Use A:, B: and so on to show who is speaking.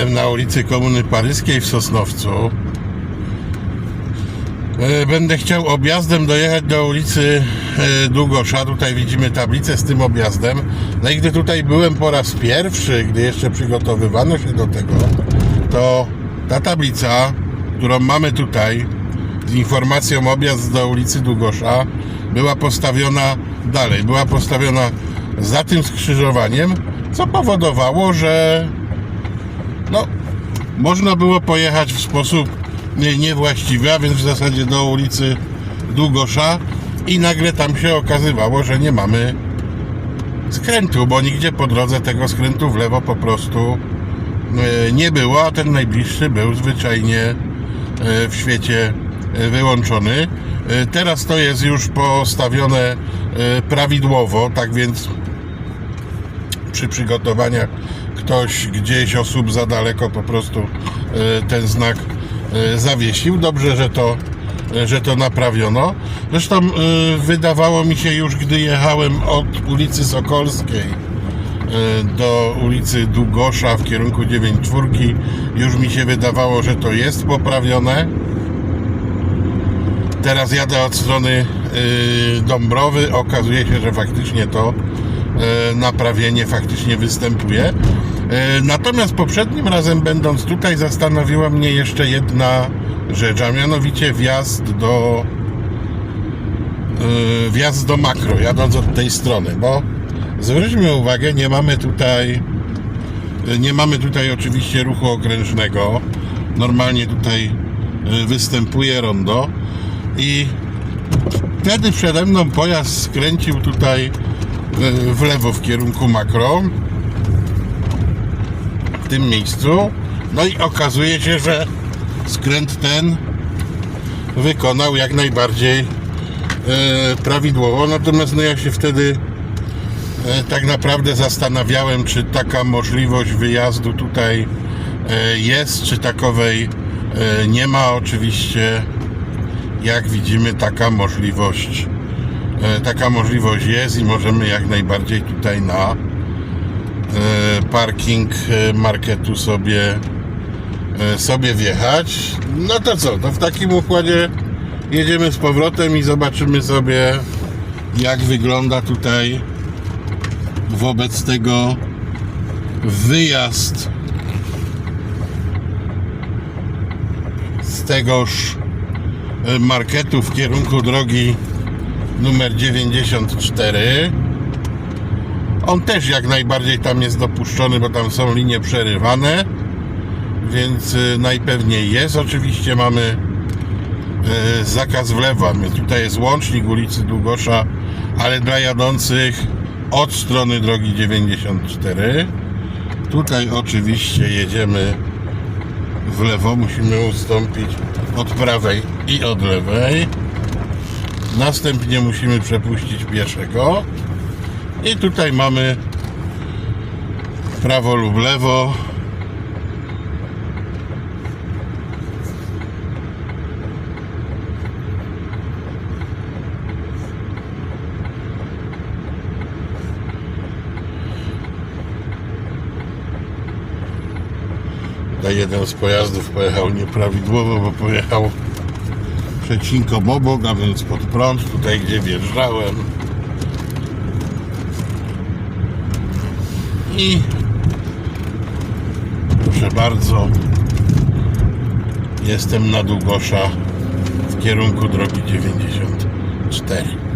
A: Jestem na ulicy Komuny Paryskiej w Sosnowcu. E, Będę chciał objazdem dojechać do ulicy e, Długosza. Tutaj widzimy tablicę z tym objazdem. No i gdy tutaj byłem po raz pierwszy, gdy jeszcze przygotowywano się do tego, to ta tablica, którą mamy tutaj z informacją objazd do ulicy Długosza, była postawiona dalej. Była postawiona za tym skrzyżowaniem, co powodowało, że no, można było pojechać w sposób nie- niewłaściwy, a więc w zasadzie do ulicy Długosza i nagle tam się okazywało, że nie mamy skrętu, bo nigdzie po drodze tego skrętu w lewo po prostu e, nie było, a ten najbliższy był zwyczajnie e, w świecie e, wyłączony. Teraz to jest już postawione prawidłowo, tak więc przy przygotowaniach ktoś gdzieś osób za daleko po prostu e, ten znak e, zawiesił. Dobrze, że to, że to naprawiono. Zresztą e, wydawało mi się już, gdy jechałem od ulicy Sokolskiej do ulicy Długosza w kierunku 94, już mi się wydawało, że to jest poprawione. Teraz jadę od strony Dąbrowy. Okazuje się, że faktycznie to naprawienie faktycznie występuje. Y, Natomiast poprzednim razem będąc tutaj zastanowiła mnie jeszcze jedna rzecz, a mianowicie wjazd do y, wjazd do makro, jadąc od tej strony, bo zwróćmy uwagę, nie mamy tutaj y, nie mamy tutaj oczywiście ruchu okrężnego. Normalnie tutaj występuje rondo i wtedy przede mną pojazd skręcił tutaj w lewo w kierunku makro tym miejscu. No i okazuje się, że skręt ten wykonał jak najbardziej e, prawidłowo. Natomiast no ja się wtedy e, tak naprawdę zastanawiałem czy taka możliwość wyjazdu tutaj e, jest czy takowej nie ma. Oczywiście jak widzimy taka możliwość taka możliwość jest i możemy jak najbardziej tutaj na parking e, marketu sobie e, sobie wjechać. No to co, to w takim układzie jedziemy z powrotem i zobaczymy sobie jak wygląda tutaj wobec tego wyjazd z tegoż e, marketu w kierunku drogi numer 94. On też jak najbardziej tam jest dopuszczony, bo tam są linie przerywane, więc y, najpewniej jest. Oczywiście mamy y, zakaz w lewo. My- Tutaj jest łącznik ulicy Długosza, ale dla jadących od strony drogi 94. Tutaj oczywiście jedziemy w lewo, musimy ustąpić od prawej i od lewej. Następnie musimy przepuścić pieszego. I tutaj mamy prawo lub lewo. Jeden z pojazdów pojechał nieprawidłowo, bo pojechał przecinką obok, a więc pod prąd, tutaj gdzie wjeżdżałem. I proszę bardzo, jestem na Długosza w kierunku drogi 94.